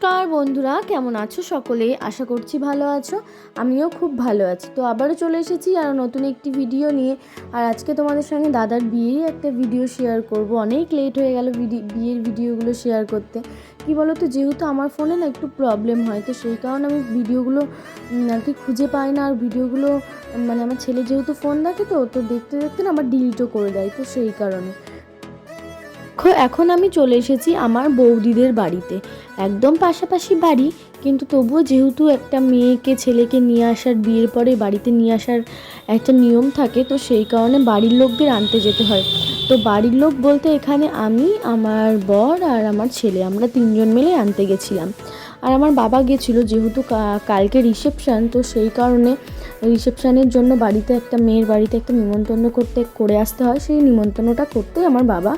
নমস্কার বন্ধুরা, কেমন আছো সকলে? আশা করছি ভালো আছো, আমিও খুব ভালো আছি। তো আবারও চলে এসেছি আর নতুন একটি ভিডিও নিয়ে। আর আজকে তোমাদের সঙ্গে দাদার বিয়েরই একটা ভিডিও শেয়ার করব। অনেক লেট হয়ে গেল বিয়ের ভিডিওগুলো শেয়ার করতে। কি বলো তো যেহেতু আমার ফোনে না একটু প্রবলেম হয়, তো সেই কারণে আমি ভিডিওগুলো আর কি খুঁজে পাই না। আর ভিডিওগুলো মানে আমার ছেলে যেহেতু ফোন দেখে তো তো দেখতে দেখতে না আমার ডিলিটও করে দেয়, তো সেই কারণে। দেখো এখন আমি চলে এসেছি আমার বৌদিদের বাড়িতে। একদম পাশাপাশি বাড়ি, কিন্তু তবুও যেহেতু একটা মেয়েকে, ছেলেকে নিয়ে আসার, বিয়ের পরে বাড়িতে নিয়ে আসার একটা নিয়ম থাকে, তো সেই কারণে বাড়ির লোকদের আনতে যেতে হয়। তো বাড়ির লোক বলতে এখানে আমি, আমার বর আর আমার ছেলে, আমরা তিনজন মিলে আনতে গেছিলাম। আর আমার বাবা গেছিল যেহেতু কালকে রিসেপশান তো সেই কারণে রিসেপশানের জন্য বাড়িতে একটা মেয়ের বাড়িতে একটা নিমন্ত্রণ করতে, করে আসতে হয়। সেই নিমন্ত্রণটা করতেই আমার বাবা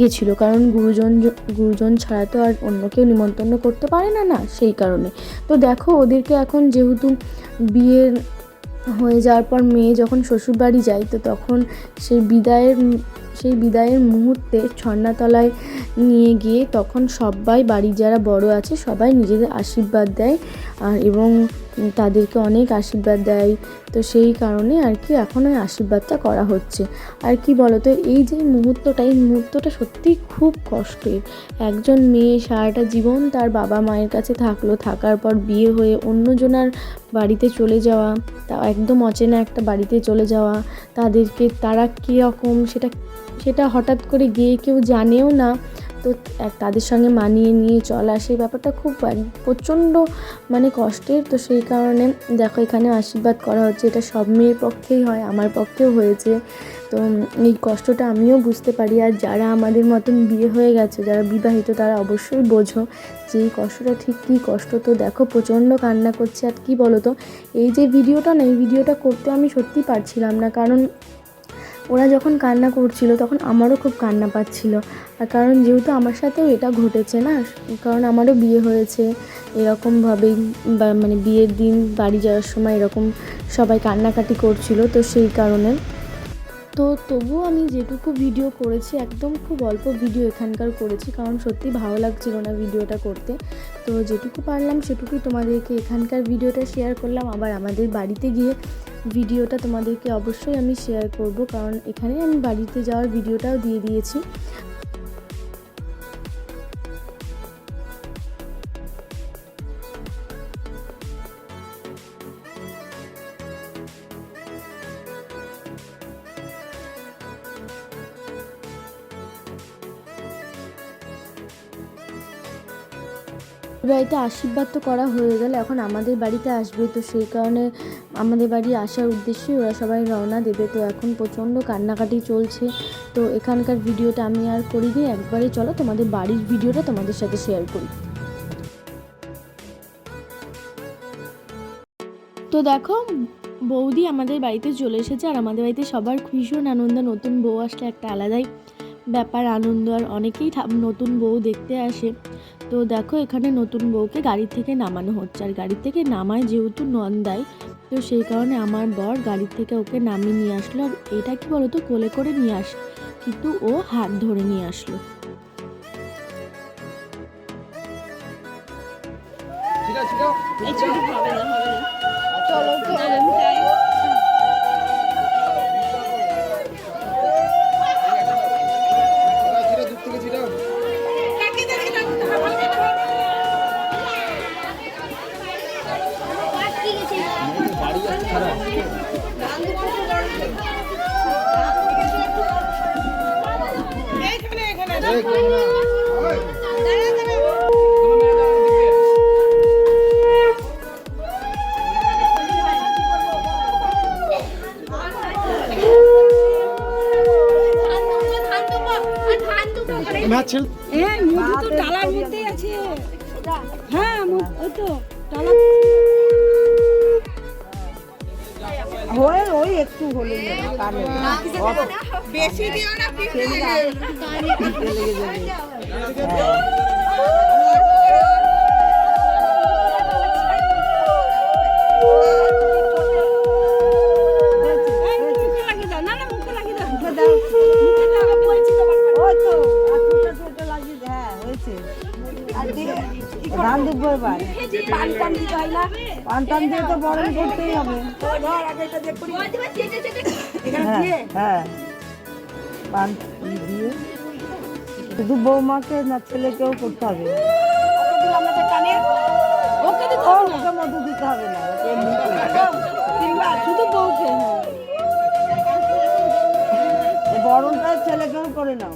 গেছিল কারণ গুরুজন গুরুজন ছাড়া তো আর অন্য কেউ নিমন্ত্রণ করতে পারে না না, সেই কারণে। তো দেখো, ওদেরকে এখন যেহেতু বিয়ের হয়ে যাওয়ার পর মেয়ে যখন শ্বশুরবাড়ি যায়, তো তখন সেই বিদায়ের সেই বিদায়ের মুহূর্তে ছন্নাতলায় নিয়ে গিয়ে তখন সবাই বাড়ির যারা বড় আছে সবাই নিজেদের আশীর্বাদ দেয়। আর এবং তাদেরকে অনেক আশীর্বাদ দেয়। তো সেই কারণে আর কি এখন ওই আশীর্বাদটা করা হচ্ছে। আর কি বলতো, এই যে মুহূর্তটা, এই মুহূর্তটা সত্যিই খুব কষ্টের। একজন মেয়ে সারাটা জীবন তার বাবা মায়ের কাছে থাকল, থাকার পর বিয়ে হয়ে অন্যজনার বাড়িতে চলে যাওয়া, তা একদম অচেনা একটা বাড়িতে চলে যাওয়া, তাদেরকে তারা কীরকম, সেটা সেটা হঠাৎ করে গিয়ে কেউ জানেও না তো তাদের সঙ্গে মানিয়ে নিয়ে চলা, সেই ব্যাপারটা খুব প্রচণ্ড মানে কষ্টের। তো সেই কারণে দেখো, এখানে আশীর্বাদ করা হচ্ছে। এটা সব মেয়ের পক্ষেই হয়, আমার পক্ষেও হয়েছে। তো এই কষ্টটা আমিও বুঝতে পারি। আর যারা আমাদের মতন বিয়ে হয়ে গেছে, যারা বিবাহিত, তারা অবশ্যই বোঝো যে এই কষ্টটা ঠিক কী কষ্ট। তো দেখো, প্রচণ্ড কান্না করছে। আর কী বলো তো, এই যে ভিডিওটা না, এই ভিডিওটা করতে আমি সত্যি পারছিলাম না। কারণ ওরা যখন কান্না করছিল, তখন আমারও খুব কান্না পাচ্ছিল। আর কারণ যেহেতু আমার সাথেও এটা ঘটেছে না, কারণ আমারও বিয়ে হয়েছে এরকমভাবেই মানে বিয়ের দিন বাড়ি যাওয়ার সময় এরকম সবাই কান্নাকাটি করছিল, তো সেই কারণে তো তবুও আমি যেটুকু ভিডিও করেছি, একদম খুব অল্প ভিডিও এখানকার করেছি, কারণ সত্যি ভালো লাগছিল না ভিডিওটা করতে। তো যেটুকু পারলাম সেটুকুই তোমাদেরকে এখানকার ভিডিওটা শেয়ার করলাম। আবার আমাদের বাড়িতে গিয়ে ভিডিওটা তোমাদেরকে অবশ্যই আমি শেয়ার করব, কারণ এখানে আমি বাড়িতে যাওয়ার ভিডিওটাও দিয়ে দিয়েছি। বাড়িতে আশীর্বাদ তো করা হয়ে গেল, এখন আমাদের বাড়িতে আসবে তো সেই কারণে আমাদের বাড়ি আসার উদ্দেশ্যে ওরা সবাই রওনা দেবে। তো এখন প্রচণ্ড কান্নাকাটি চলছে, তো এখানকার ভিডিওটা আমি আর করিনি, একবারে চলো তোমাদের বাড়ির ভিডিওটা তোমাদের সাথে শেয়ার করি। তো দেখো, বৌদি আমাদের বাড়িতে চলে এসেছে আর আমাদের বাড়িতে সবার ভীষণ আনন্দ, নতুন বউ আসলে একটা আলাদাই ব্যাপার, আনন্দ আর অনেকেই নতুন বউ দেখতে আসে। তো দেখো এখানে নতুন বউকে গাড়ি থেকে নামানো হচ্ছে। আর গাড়ি থেকে নামায় যেহেতু নন্দায় তো সেই কারণে আমার বর গাড়ি থেকে ওকে নামিয়ে নিয়ে আসলো। আর এটা কি বলতো কোলে করে নিয়ে আস কিন্তু ও হাত ধরে নিয়ে আসলো। ম্যাচ হ্যাঁ মধু তো ডালার মধ্যেই আছে। হ্যাঁ ওই তো ডালা হয়ে ওই একটু হলে বেশি দিও না এবার। পান দিয়ে তো বরণ করতেই হবে। হ্যাঁ হ্যাঁ। পান দিয়ে। শুধু বৌমাকে না, ছেলেকেও করতে হবে। দিতে হবে না বরণটা ছেলেকেও করে নাও।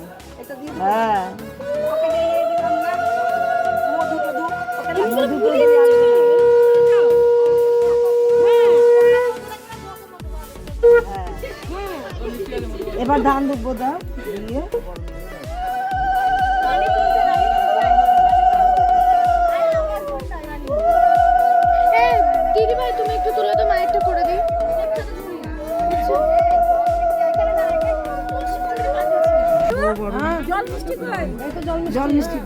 হ্যাঁ। এবার ধান দুব্বো দাও দিয়ে তুমি একটু তুলে তো মায়েরটা করে দিই জল মিষ্টি। জল মিষ্টি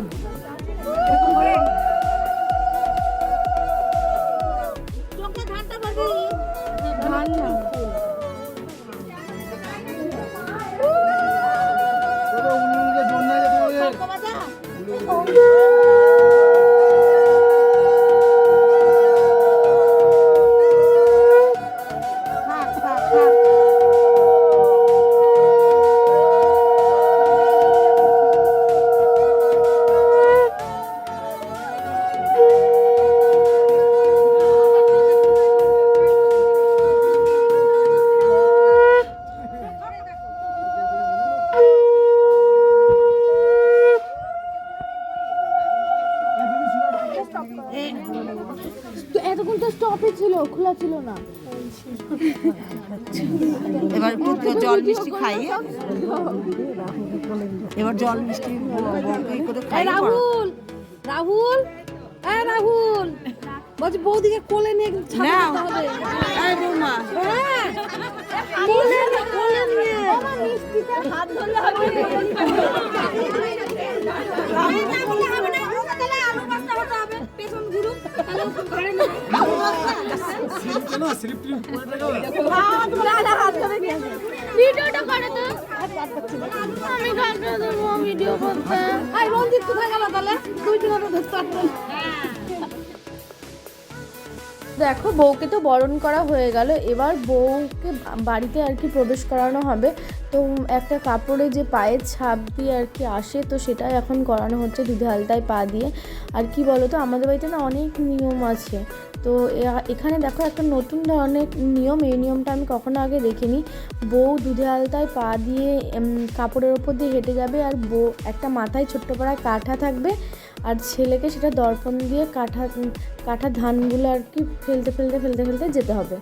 এবার একটু জল মিষ্টি খাইয়ে এবার জল মিষ্টি করে রাহুল রাহুল এই রাহুল। বলছি বৌদিকে কোলে নিয়ে ছাড়া নাও। হবে। এই বৌমা। হ্যাঁ কোলে নিয়ে কোলে নিয়ে। হাত ধরলে হবে হবে না আলু ভাজা হবে। পেছন ঘুরুক তাহলে ও করে না। হ্যাঁ ধরে আলা হাত ধরে নিয়ে ভিডিওটা করে তো। আমি গান দেবো ভিডিও করতে আই রঞ্জিত কোথায় গেল তাহলে? দুই দিন ধরে ধরতে পারতো দেখো, বউকে তো বরণ করা হয়ে গেল। এবার বউকে বাড়িতে আর কি প্রবেশ করানো হবে। তো একটা কাপড়ে যে পায়ের ছাপ দিয়ে আর কি আসে, তো সেটা এখন করানো হচ্ছে দুধে আলতায় পা দিয়ে। আর কি বলো তো আমাদের বাড়িতে না অনেক নিয়ম আছে। তো এখানে দেখো একটা নতুন ধরনের নিয়ম, এই নিয়মটা আমি কখনো আগে দেখিনি। বউ দুধে আলতায় পা দিয়ে কাপড়ের ওপর দিয়ে হেঁটে যাবে আর বউ, একটা মাথায় ছোট্ট পাড়ায় কাঠা থাকবে। আর ছেলেকে সেটা দর্পণ দিয়ে কাঠা কাঠা ধানগুলো আর কি ফেলতে ফেলতে ফেলতে ফেলতে যেতে হবে।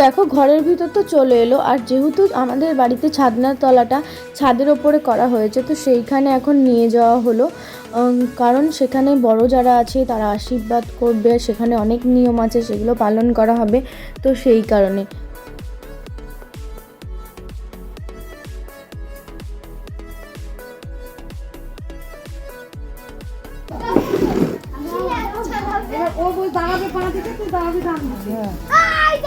দেখো ঘরের ভিতর তো চলে এলো। আর যেহেতু আমাদের বাড়িতে ছাদনার তলাটা ছাদের ওপরে করা হয়েছে তো সেইখানে এখন নিয়ে যাওয়া হলো। কারণ সেখানে বড় যারা আছে তারা আশীর্বাদ করবে। সেখানে অনেক নিয়ম আছে সেগুলো পালন করা হবে তো সেই কারণে। ও বল দাঁড়াবে পা দিতে তুই দাঁড়াবি দাঁড়াবি। আই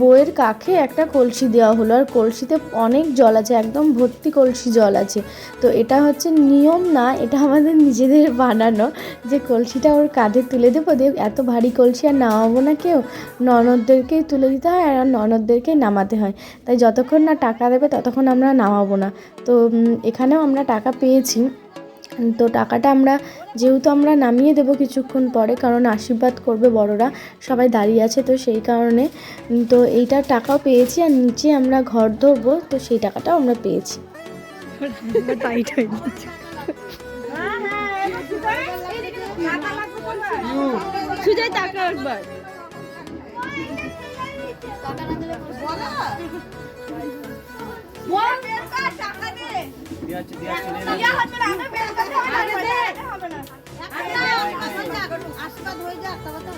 বইয়ের কাছে একটা কলসি দেওয়া হলো আর কলসিতে অনেক জল আছে, একদম ভর্তি কলসি জল আছে। তো এটা হচ্ছে নিয়ম না, এটা আমাদের নিজেদের বানানো যে কলসিটা ওর কাঁধে তুলে দেবো, দিয়ে এত ভারী কলসি আর নামাবো না কেউ। ননদদেরকেই তুলে দিতে হয় আর ননদদেরকেই নামাতে হয়। তাই যতক্ষণ না টাকা দেবে ততক্ষণ আমরা নামাবো না। তো এখানেও আমরা টাকা পেয়েছি। তো টাকাটা আমরা যেহেতু আমরা নামিয়ে দেবো কিছুক্ষণ পরে কারণ আশীর্বাদ করবে বড়রা সবাই দাঁড়িয়ে আছে তো সেই কারণে তো এইটার টাকাও পেয়েছি আর নিচে আমরা ঘর ধরবো তো সেই টাকাটাও আমরা পেয়েছি। হয়ে সুজয় টাকা একবার। আশীর্বাদ হয়ে যাক তবে তো।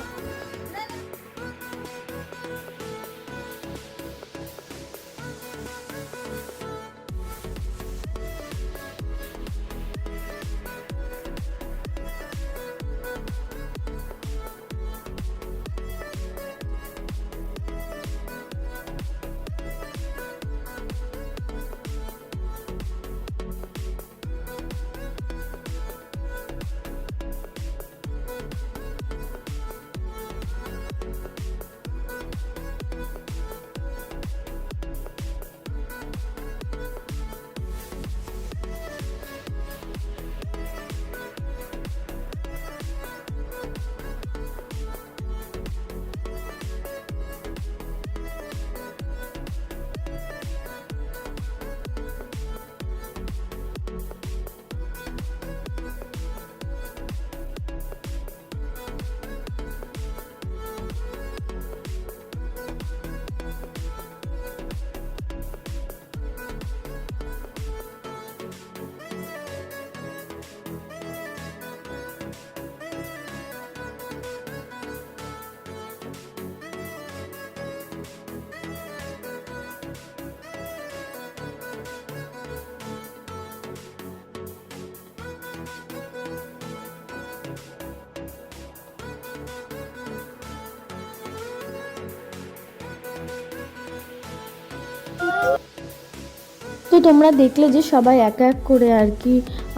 তো তোমরা দেখলে যে সবাই এক এক করে আর কি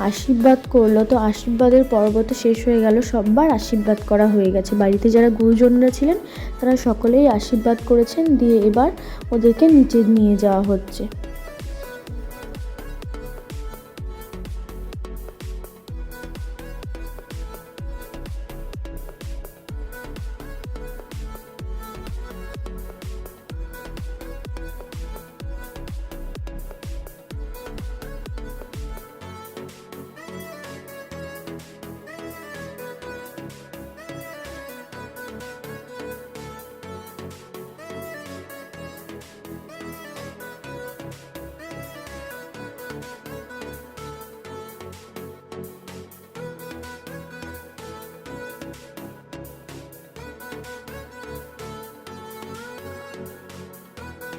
আশীর্বাদ করল। তো আশীর্বাদের পর্ব তো শেষ হয়ে গেল, সববার আশীর্বাদ করা হয়ে গেছে। বাড়িতে যারা গুরুজনরা ছিলেন, তারা সকলেই আশীর্বাদ করেছেন। দিয়ে এবার ওদেরকে নিচে নিয়ে যাওয়া হচ্ছে।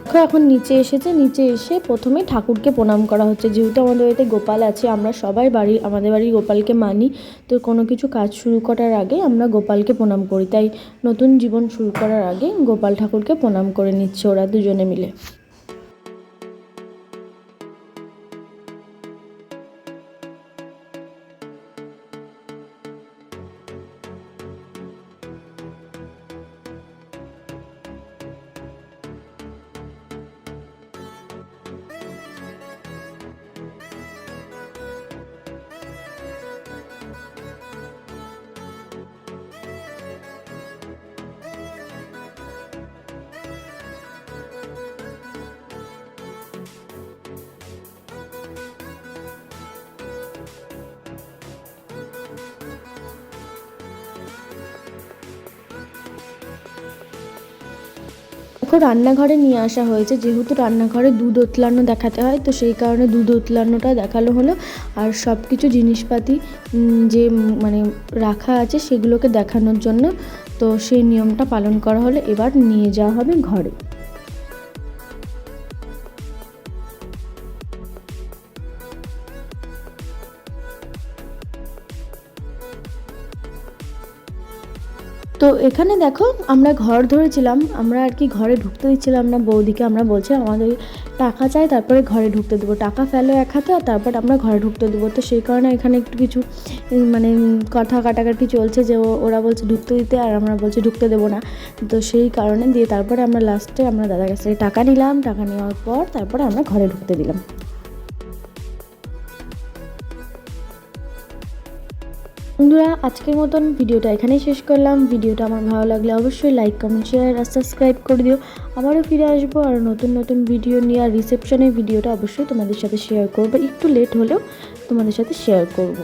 দেখো এখন নিচে এসেছে। নিচে এসে প্রথমে ঠাকুরকে প্রণাম করা হচ্ছে। যেহেতু আমাদের বাড়িতে গোপাল আছে, আমরা সবাই বাড়ি আমাদের বাড়ির গোপালকে মানি। তো কোনো কিছু কাজ শুরু করার আগে আমরা গোপালকে প্রণাম করি। তাই নতুন জীবন শুরু করার আগে গোপাল ঠাকুরকে প্রণাম করে নিচ্ছে ওরা দুজনে মিলে। দেখো রান্নাঘরে নিয়ে আসা হয়েছে। যেহেতু রান্নাঘরে দুধ উতলানো দেখাতে হয়, তো সেই কারণে দুধ উতলানোটা দেখাল হলো। আর সব কিছু জিনিসপাতি যে মানে রাখা আছে সেগুলোকে দেখানোর জন্য তো সেই নিয়মটা পালন করা হলো। এবার নিয়ে যাওয়া হবে ঘরে। তো এখানে দেখো, আমরা ঘর ধরেছিলাম, আমরা আর কি ঘরে ঢুকতে দিচ্ছিলাম না, বৌদিকে আমরা বলছি আমাদের টাকা চাই, তারপরে ঘরে ঢুকতে দেবো। টাকা ফেলো এক হাতে আর তারপর আমরা ঘরে ঢুকতে দেবো। তো সেই কারণে এখানে একটু কিছু মানে কথা কাটাকাটি চলছে যে ওরা বলছে ঢুকতে দিতে আর আমরা বলছি ঢুকতে দেবো না। তো সেই কারণে দিয়ে তারপরে আমরা লাস্টে আমরা দাদার কাছ থেকে টাকা নিলাম। টাকা নেওয়ার পর তারপরে আমরা ঘরে ঢুকতে দিলাম। বন্ধুরা, আজকের মতন ভিডিওটা এখানেই শেষ করলাম। ভিডিওটা আমার ভালো লাগলে অবশ্যই লাইক কমেন্ট শেয়ার আর সাবস্ক্রাইব করে দিও। আবারও ফিরে আসব আর নতুন নতুন ভিডিও নিয়ে আর রিসেপশনের ভিডিওটা অবশ্যই তোমাদের সাথে শেয়ার করব। একটু লেট হলেও তোমাদের সাথে শেয়ার করব।